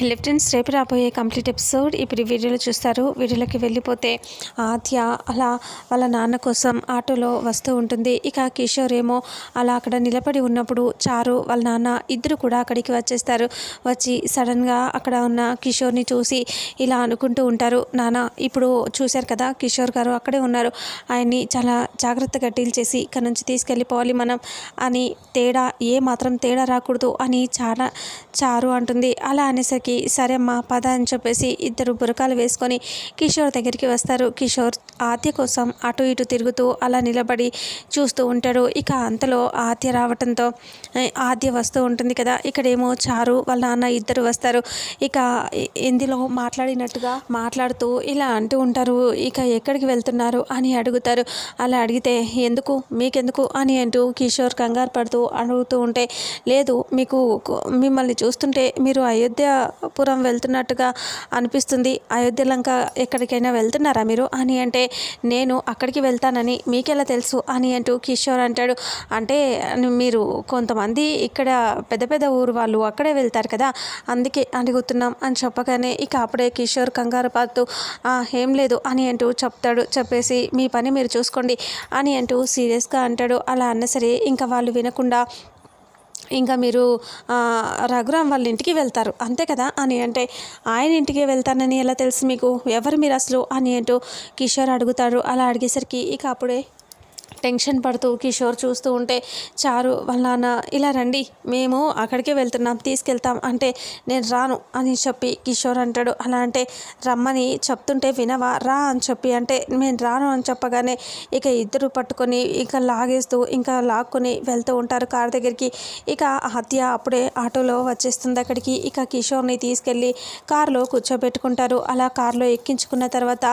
Hello friends రేపు రాబోయే complete episode. ఇప్పుడు వీడియోలో చూస్తారు. వీడియోలోకి వెళ్ళిపోతే ఆద్య అలా వాళ్ళ నాన్న కోసం ఆటోలో వస్తూ ఉంటుంది. ఇక కిషోర్ ఏమో అలా అక్కడ నిలబడి ఉన్నప్పుడు చారు వాళ్ళ నాన్న ఇద్దరు కూడా అక్కడికి వచ్చేస్తారు. వచ్చి సడన్గా అక్కడ ఉన్న కిషోర్ని చూసి ఇలా అనుకుంటూ ఉంటారు. నాన్న ఇప్పుడు చూశారు కదా కిషోర్ గారు అక్కడే ఉన్నారు. ఆయన్ని చాలా జాగ్రత్తగా డీల్ చేసి ఇక్కడ నుంచి తీసుకెళ్ళిపోవాలి మనం అని తేడా ఏ మాత్రం తేడా రాకూడదు అని చాలా చారు అంటుంది. అలా అనేసరికి సరే అమ్మ పద అని చెప్పేసి ఇద్దరు బురకాలు వేసుకొని కిషోర్ దగ్గరికి వస్తారు. కిషోర్ ఆద్య కోసం అటు ఇటు తిరుగుతూ అలా నిలబడి చూస్తూ ఉంటాడు. ఇక అంతలో ఆద్య రావటంతో ఆద్య వస్తూ ఉంటుంది కదా ఇక్కడేమో చారు వాళ్ళ నాన్న ఇద్దరు వస్తారు. ఇక ఇందులో మాట్లాడినట్టుగా మాట్లాడుతూ ఇలా అంటూ ఉంటారు. ఇక ఎక్కడికి వెళ్తున్నారు అని అడుగుతారు. అలా అడిగితే ఎందుకు మీకెందుకు అని అంటూ కిషోర్ కంగారు పడుతూ అడుగుతూ ఉంటే లేదు మీకు మిమ్మల్ని చూస్తుంటే మీరు అయోధ్య పురం వెళ్తున్నట్టుగా అనిపిస్తుంది. అయోధ్య లంక ఎక్కడికైనా వెళ్తున్నారా మీరు? అని అంటే నేను అక్కడికి వెళ్తానని మీకెలా తెలుసు? అని అంటూ కిషోర్ అంటాడు. అంటే మీరు కొంతమంది ఇక్కడ పెద్ద పెద్ద ఊరు వాళ్ళు అక్కడే వెళ్తారు కదా అందుకే అడుగుతున్నాం అని చెప్పగానే ఇక అప్పుడే కిషోర్ కంగారు పాతు ఏం లేదు అని అంటూ చెప్తాడు. చెప్పేసి మీ పని మీరు చూసుకోండి అని అంటూ సీరియస్గా అంటాడు. అలా అన్న సరే ఇంకా వాళ్ళు వినకుండా ఇంకా మీరు రఘురామ్ వాళ్ళ ఇంటికి వెళ్తారు. అంతే కదా? అని అంటే ఆయన ఇంటికి వెళ్తానని ఎలా తెలుసు మీకు? ఎవరు మీరు అసలు? అని అంటూ కిషోర్ అడుగుతాడు. అలా అడిగేసరికి ఇక అప్పుడే టెన్షన్ పడుతూ కిషోర్ చూస్తూ ఉంటే చారు వాళ్ళ నాన్న ఇలా రండి మేము అక్కడికే వెళ్తున్నాం తీసుకెళ్తాం అంటే నేను రాను అని చెప్పి కిషోర్ అంటాడు. అలా అంటే రమ్మని చెప్తుంటే వినవా? రా అని చెప్పి అంటే నేను రాను అని చెప్పగానే ఇక ఇద్దరు పట్టుకొని ఇక లాగేస్తూ ఇంకా లాక్కొని వెళ్తూ ఉంటారు కార్ దగ్గరికి. ఇక హత్య అప్పుడే ఆటోలో వచ్చేస్తుంది అక్కడికి. ఇక కిషోర్ని తీసుకెళ్ళి కారులో కూర్చోబెట్టుకుంటారు. అలా కారులో ఎక్కించుకున్న తర్వాత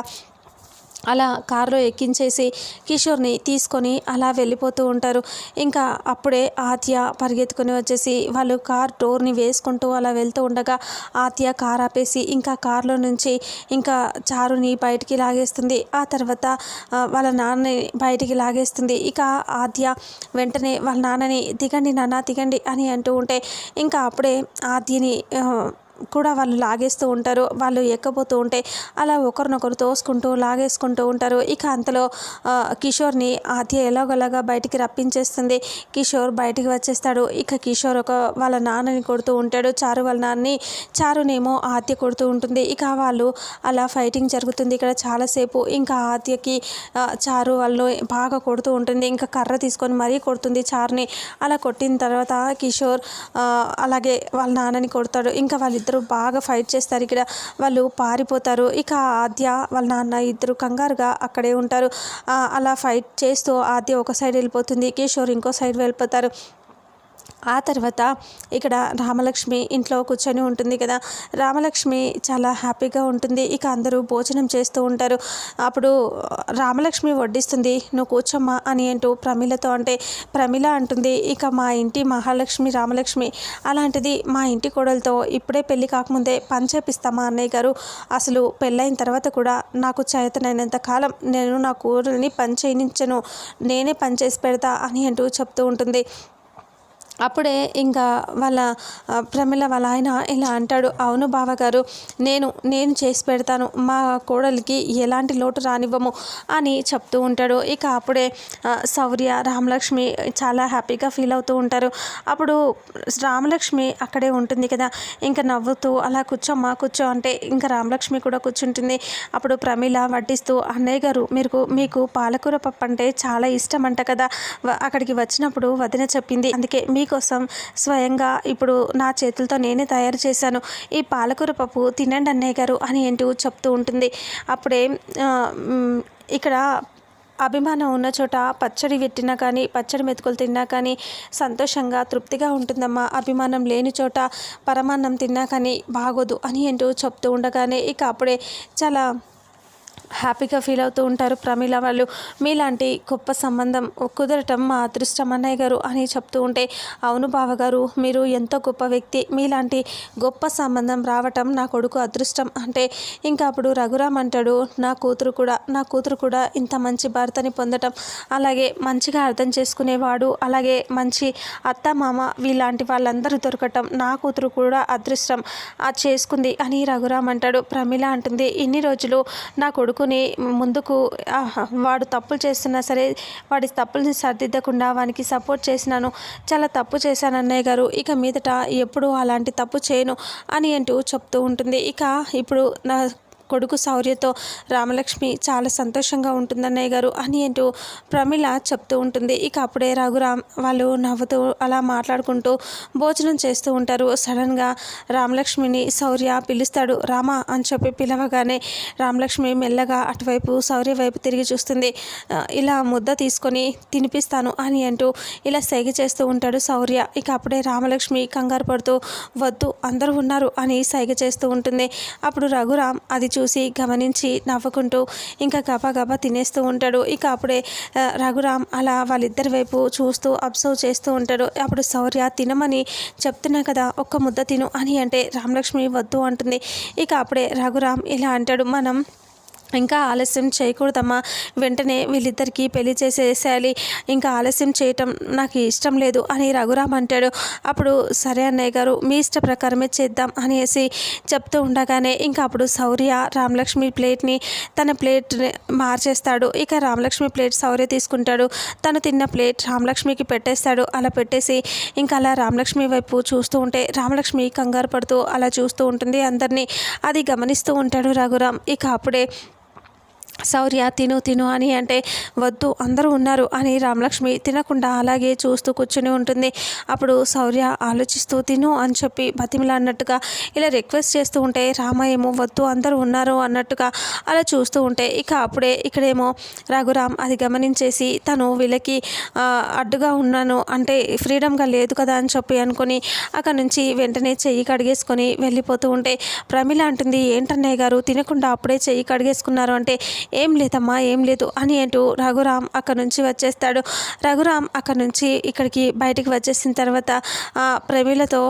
అలా కారులో ఎక్కించేసి కిషోర్ని తీసుకొని అలా వెళ్ళిపోతూ ఉంటారు. ఇంకా అప్పుడే ఆత్య పరిగెత్తుకొని వచ్చేసి వాళ్ళు కార్ డోర్ని వేసుకుంటూ అలా వెళ్తూ ఉండగా ఆత్య కార్ ఆపేసి ఇంకా కార్లో నుంచి ఇంకా చారుని బయటికి లాగేస్తుంది. ఆ తర్వాత వాళ్ళ నాన్నని బయటికి లాగేస్తుంది. ఇక ఆద్య వెంటనే వాళ్ళ నాన్నని దిగండి నాన్న దిగండి అని అంటూ ఉంటే ఇంకా అప్పుడే ఆద్యని కూడా వాళ్ళు లాగేస్తూ ఉంటారు. వాళ్ళు ఎక్కబోతూ ఉంటే అలా ఒకరినొకరు తోసుకుంటూ లాగేసుకుంటూ ఉంటారు. ఇక అంతలో కిషోర్ని ఆద్య ఎలాగోలాగా బయటికి రప్పించేస్తుంది. కిషోర్ బయటికి వచ్చేస్తాడు. ఇక కిషోర్ ఒక వాళ్ళ నాన్నని కొడుతూ ఉంటాడు. చారు వాళ్ళ నాన్నని చారునేమో ఆద్య కొడుతూ ఉంటుంది. ఇక వాళ్ళు అలా ఫైటింగ్ జరుగుతుంది ఇక్కడ చాలాసేపు. ఇంకా ఆద్యకి చారు వాళ్ళు బాగా కొడుతూ ఉంటుంది. ఇంకా కర్ర తీసుకొని మరీ కొడుతుంది చారుని. అలా కొట్టిన తర్వాత కిషోర్ అలాగే వాళ్ళ నాన్నని కొడతాడు. ఇంకా ఇద్దరు బాగా ఫైట్ చేస్తారు. ఇక్కడ వాళ్ళు పారిపోతారు. ఇక ఆద్య వాళ్ళ నాన్న ఇద్దరు కంగారుగా అక్కడే ఉంటారు. అలా ఫైట్ చేస్తూ ఆద్య ఒక సైడ్ వెళ్ళిపోతుంది. కిషోర్ ఇంకో సైడ్ వెళ్ళిపోతారు. ఆ తర్వాత ఇక్కడ రామలక్ష్మి ఇంట్లో కూర్చొని ఉంటుంది కదా. రామలక్ష్మి చాలా హ్యాపీగా ఉంటుంది. ఇక అందరూ భోజనం చేస్తూ ఉంటారు. అప్పుడు రామలక్ష్మి వడ్డిస్తుంది నువ్వు కూర్చోమ్మా అని అంటూ ప్రమిలతో అంటే ప్రమిళ అంటుంది. ఇక మా ఇంటి మహాలక్ష్మి రామలక్ష్మి అలాంటిది మా ఇంటి కోడలతో ఇప్పుడే పెళ్ళి కాకముందే పని చేపిస్తామా అన్నయ్య గారు. అసలు పెళ్ళైన తర్వాత కూడా నాకు చేతనైనంత కాలం నేను నా కూరల్ని పని చేయించను నేనే పని చేసి పెడతా అని అంటూ చెప్తూ ఉంటుంది. అప్పుడే ఇంకా వాళ్ళ ప్రమిళ వాళ్ళ ఆయన ఇలా అంటాడు అవును బావగారు నేను నేను చేసి పెడతాను మా కోడలికి ఎలాంటి లోటు రానివ్వము అని చెప్తూ ఉంటాడు. ఇక అప్పుడే శౌర్య రామలక్ష్మి చాలా హ్యాపీగా ఫీల్ అవుతూ ఉంటారు. అప్పుడు రామలక్ష్మి అక్కడే ఉంటుంది కదా ఇంకా నవ్వుతూ అలా కూర్చోమ్మా కూర్చో అంటే ఇంకా రామలక్ష్మి కూడా కూర్చుంటుంది. అప్పుడు ప్రమిళ వడ్డిస్తూ అన్నయ్య గారు మీరు మీకు పాలకూర పప్పు అంటే చాలా ఇష్టం అంట కదా అక్కడికి వచ్చినప్పుడు వదిన చెప్పింది అందుకే మీ మీకోసం స్వయంగా ఇప్పుడు నా చేతులతో నేనే తయారు చేశాను. ఈ పాలకూర పప్పు తినండి అన్నయ్య గారు అని అంటూ చెప్తూ ఉంటుంది. అప్పుడే ఇక్కడ అభిమానం ఉన్న చోట పచ్చడి పెట్టినా కానీ పచ్చడి మెతుకులు తిన్నా కానీ సంతోషంగా తృప్తిగా ఉంటుందమ్మా. అభిమానం లేని చోట పరమాన్నం తిన్నా కానీ బాగోదు అని ఏంటో చెప్తూ ఉండగానే ఇక అప్పుడే చాలా హ్యాపీగా ఫీల్ అవుతూ ఉంటారు. ప్రమీల వాళ్ళు మీలాంటి గొప్ప సంబంధం కుదరటం మా అదృష్టం అన్నయ్య గారు అని చెప్తూ ఉంటే అవును బావగారు మీరు ఎంతో గొప్ప వ్యక్తి మీలాంటి గొప్ప సంబంధం రావటం నా కొడుకు అదృష్టం. అంటే ఇంకా అప్పుడు రఘురామ్ అంటాడు నా కూతురు కూడా నా కూతురు కూడా ఇంత మంచి భర్తని పొందటం. అలాగే మంచిగా అర్థం చేసుకునేవాడు అలాగే మంచి అత్త మామ వీలాంటి వాళ్ళందరూ దొరకటం నా కూతురు కూడా అదృష్టం. అది చేసుకుంది అని రఘురామ్ అంటాడు. ప్రమిళ అంటుంది ఇన్ని రోజులు నా కొడుకు కొడుకుని ముందుకు వాడు తప్పులు చేస్తున్నా సరే వాడి తప్పుల్ని సరిదిద్దకుండా వానికి సపోర్ట్ చేసినాను చాలా తప్పు చేశాను అన్నయ్య గారు ఇక మీదట ఎప్పుడు అలాంటి తప్పు చేయను అని అంటూ చెప్తూ ఉంటుంది. ఇక ఇప్పుడు నా కొడుకు శౌర్యతో రామలక్ష్మి చాలా సంతోషంగా ఉంటుందన్నయ్య గారు అని అంటూ ప్రమిళ చెప్తూ ఉంటుంది. ఇక అప్పుడే రఘురామ్ వాళ్ళు నవ్వుతూ అలా మాట్లాడుకుంటూ భోజనం చేస్తూ ఉంటారు. సడన్గా రామలక్ష్మిని శౌర్య పిలుస్తాడు. రామ అని చెప్పి పిలవగానే రామలక్ష్మి మెల్లగా అటువైపు శౌర్య వైపు తిరిగి చూస్తుంది. ఇలా ముద్ద తీసుకొని తినిపిస్తాను అని అంటూ ఇలా సైగ చేస్తూ ఉంటాడు శౌర్య. ఇక అప్పుడే రామలక్ష్మి కంగారు పడుతూ వద్దు అందరూ ఉన్నారు అని సైగ చేస్తూ ఉంటుంది. అప్పుడు రఘురామ్ అది చూసి చూసి గమనించి నవ్వుకుంటూ ఇంకా గబా గబా తినేస్తూ ఉంటాడు. ఇక అప్పుడే రఘురామ్ అలా వాళ్ళిద్దరి వైపు చూస్తూ అబ్జర్వ్ చేస్తూ ఉంటాడు. అప్పుడు శౌర్య తినమని చెప్తున్నా కదా ఒక్క ముద్ద తిను అని అంటే రామలక్ష్మి వద్దు అంటుంది. ఇక అప్పుడే రఘురామ్ ఇలా అంటాడు మనం ఇంకా ఆలస్యం చేయకూడదమ్మా. వెంటనే వీళ్ళిద్దరికీ పెళ్ళి చేసేసేయాలి. ఇంకా ఆలస్యం చేయటం నాకు ఇష్టం లేదు అని రఘురామ్ అంటాడు. అప్పుడు సరే అన్నయ్య గారు మీ ఇష్ట ప్రకారమే చేద్దాం అనేసి చెప్తూ ఉండగానే ఇంకా అప్పుడు శౌర్య రామలక్ష్మి ప్లేట్ని తన ప్లేట్ మార్చేస్తాడు. ఇక రామలక్ష్మి ప్లేట్ శౌర్య తీసుకుంటాడు. తను తిన్న ప్లేట్ రామలక్ష్మికి పెట్టేస్తాడు. అలా పెట్టేసి ఇంకా అలా రామలక్ష్మి వైపు చూస్తూ ఉంటే రామలక్ష్మి కంగారు పడుతూ అలా చూస్తూ ఉంటుంది అందరినీ. అది గమనిస్తూ ఉంటాడు రఘురామ్. ఇక అప్పుడే శౌర్య తిను తిను అని అంటే వద్దు అందరూ ఉన్నారు అని రామలక్ష్మి తినకుండా అలాగే చూస్తూ కూర్చుని ఉంటుంది. అప్పుడు శౌర్య ఆలోచిస్తూ తిను అని చెప్పి బతిమిలా అన్నట్టుగా ఇలా రిక్వెస్ట్ చేస్తూ ఉంటే రామ ఏమో వద్దు అందరూ ఉన్నారు అన్నట్టుగా అలా చూస్తూ ఉంటే ఇక అప్పుడే ఇక్కడేమో రఘురామ్ అది గమనించేసి తను వీళ్ళకి అడ్డుగా ఉన్నాను అంటే ఫ్రీడమ్గా లేదు కదా అని చెప్పి అనుకొని అక్కడ నుంచి వెంటనే చెయ్యి కడిగేసుకొని వెళ్ళిపోతూ ఉంటే ప్రమిళ అంటుంది ఏంటన్నయ్య గారు తినకుండా అప్పుడే చెయ్యి కడిగేసుకున్నారు అంటే ఏం లేదమ్మా ఏం లేదు అని అంటూ రఘురామ్ అక్కడ నుంచి వచ్చేస్తాడు. రఘురామ్ అక్కడ నుంచి ఇక్కడికి బయటికి వచ్చేసిన తర్వాత ప్రమిలతో ప్రమీలతో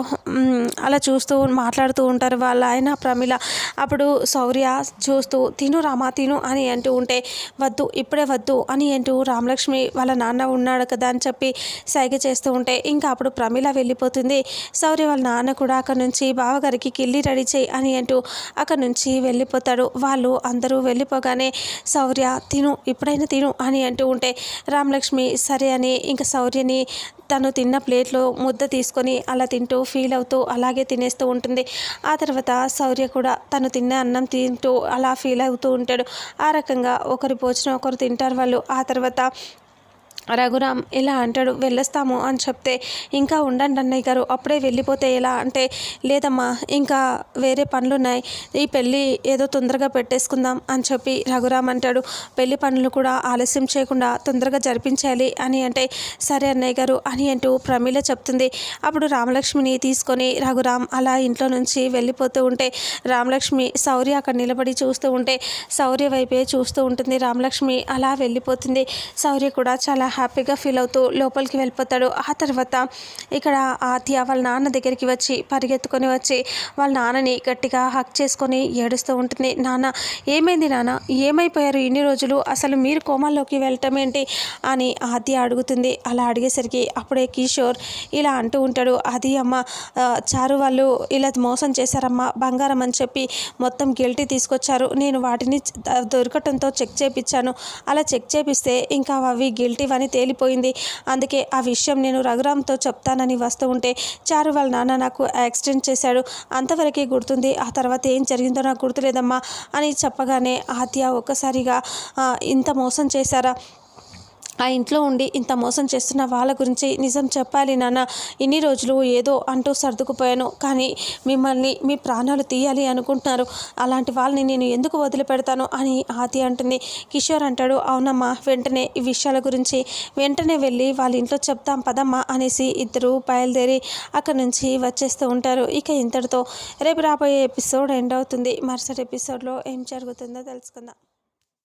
అలా చూస్తూ మాట్లాడుతూ ఉంటారు వాళ్ళ ఆయన ప్రమీల. అప్పుడు శౌర్య చూస్తూ తిను రామా తిను అని అంటూ ఉంటే వద్దు ఇప్పుడే వద్దు అని అంటూ రామలక్ష్మి వాళ్ళ నాన్న ఉన్నాడు కదా అని చెప్పి సైగ చేస్తూ ఉంటే ఇంకా అప్పుడు ప్రమీల వెళ్ళిపోతుంది. శౌర్య వాళ్ళ నాన్న కూడా అక్కడ నుంచి బావగారికి కిల్లి రెడీ చేయి అని అంటూ అక్కడ నుంచి వెళ్ళిపోతాడు. వాళ్ళు అందరూ వెళ్ళిపోగానే శౌర్య తిను ఇప్పుడైనా తిను అని అంటూ ఉంటే రామలక్ష్మి సరే అని ఇంకా శౌర్యని తను తిన్న ప్లేట్లో ముద్ద తీసుకొని అలా తింటూ ఫీల్ అవుతూ అలాగే తినేస్తూ ఉంటుంది. ఆ తర్వాత శౌర్య కూడా తను తిన్న అన్నం తింటూ అలా ఫీల్ అవుతూ ఉంటాడు. ఆ రకంగా ఒకరి భోజనం ఒకరు తింటారు వాళ్ళు. ఆ తర్వాత రఘురామ్ ఇలా అంటాడు వెళ్ళొస్తాము అని చెప్తే ఇంకా ఉండండి అన్నయ్య గారు అప్పుడే వెళ్ళిపోతే ఎలా అంటే లేదమ్మా ఇంకా వేరే పనులు ఉన్నాయి ఈ పెళ్ళి ఏదో తొందరగా పెట్టేసుకుందాం అని చెప్పి రఘురామ్ అంటాడు. పెళ్ళి పనులు కూడా ఆలస్యం చేయకుండా తొందరగా జరిపించాలి అని అంటే సరే అన్నయ్య గారు అని అంటూ ప్రమీల చెప్తుంది. అప్పుడు రామలక్ష్మిని తీసుకొని రఘురామ్ అలా ఇంట్లో నుంచి వెళ్ళిపోతూ ఉంటే రామలక్ష్మి శౌర్య అక్కడ నిలబడి చూస్తూ ఉంటే శౌర్య వైపే చూస్తూ ఉంటుంది. రామలక్ష్మి అలా వెళ్ళిపోతుంది. శౌర్య కూడా చాలా హ్యాపీగా ఫీల్ అవుతూ లోపలికి వెళ్ళిపోతాడు. ఆ తర్వాత ఇక్కడ ఆత్య వాళ్ళ నాన్న దగ్గరికి వచ్చి పరిగెత్తుకొని వచ్చి వాళ్ళ నాన్నని గట్టిగా హక్ చేసుకొని ఏడుస్తూ ఉంటుంది. నాన్న ఏమైంది నాన్న? ఏమైపోయారు ఇన్ని రోజులు? అసలు మీరు కోమాల్లోకి వెళ్ళటం ఏంటి? అని ఆద్య అడుగుతుంది. అలా అడిగేసరికి అప్పుడే కిషోర్ ఇలా అంటూ ఉంటాడు. అది అమ్మ చారు వాళ్ళు ఇలా మోసం చేశారమ్మా. బంగారం అని చెప్పి మొత్తం గిల్టీ తీసుకొచ్చారు. నేను వాటిని దొరకటంతో చెక్ చేపించాను అలా చెక్ చేపిస్తే ఇంకా అవి గిల్టీ అని తేలిపోయింది. అందుకే ఆ విషయం నేను రఘురామ్తో చెప్తానని వస్తూ ఉంటే చారు వాళ్ళ నాన్న నాకు యాక్సిడెంట్ చేశాడు. అంతవరకే గుర్తుంది ఆ తర్వాత ఏం జరిగిందో నాకు గుర్తులేదమ్మా అని చెప్పగానే ఆత్య ఒక్కసారిగా ఇంత మోసం చేశారా? ఆ ఇంట్లో ఉండి ఇంత మోసం చేస్తున్న వాళ్ళ గురించి నిజం చెప్పాలి నాన్న. ఇన్ని రోజులు ఏదో అంటూ సర్దుకుపోయాను. కానీ మిమ్మల్ని మీ ప్రాణాలు తీయాలి అనుకుంటున్నారు. అలాంటి వాళ్ళని నేను ఎందుకు వదిలిపెడతాను అని ఆది అంటుంది. కిషోర్ అంటాడు అవునమ్మా వెంటనే ఈ విషయాల గురించి. వెంటనే వెళ్ళి వాళ్ళ ఇంట్లో చెప్తాం పదమ్మా అనేసి ఇద్దరు బయలుదేరి అక్కడి నుంచి వచ్చేస్తూ ఉంటారు. ఇక ఇంతటితో రేపు రాబోయే ఎపిసోడ్ ఎండ్ అవుతుంది. మరుసటి ఎపిసోడ్లో ఏం జరుగుతుందో తెలుసుకుందాం.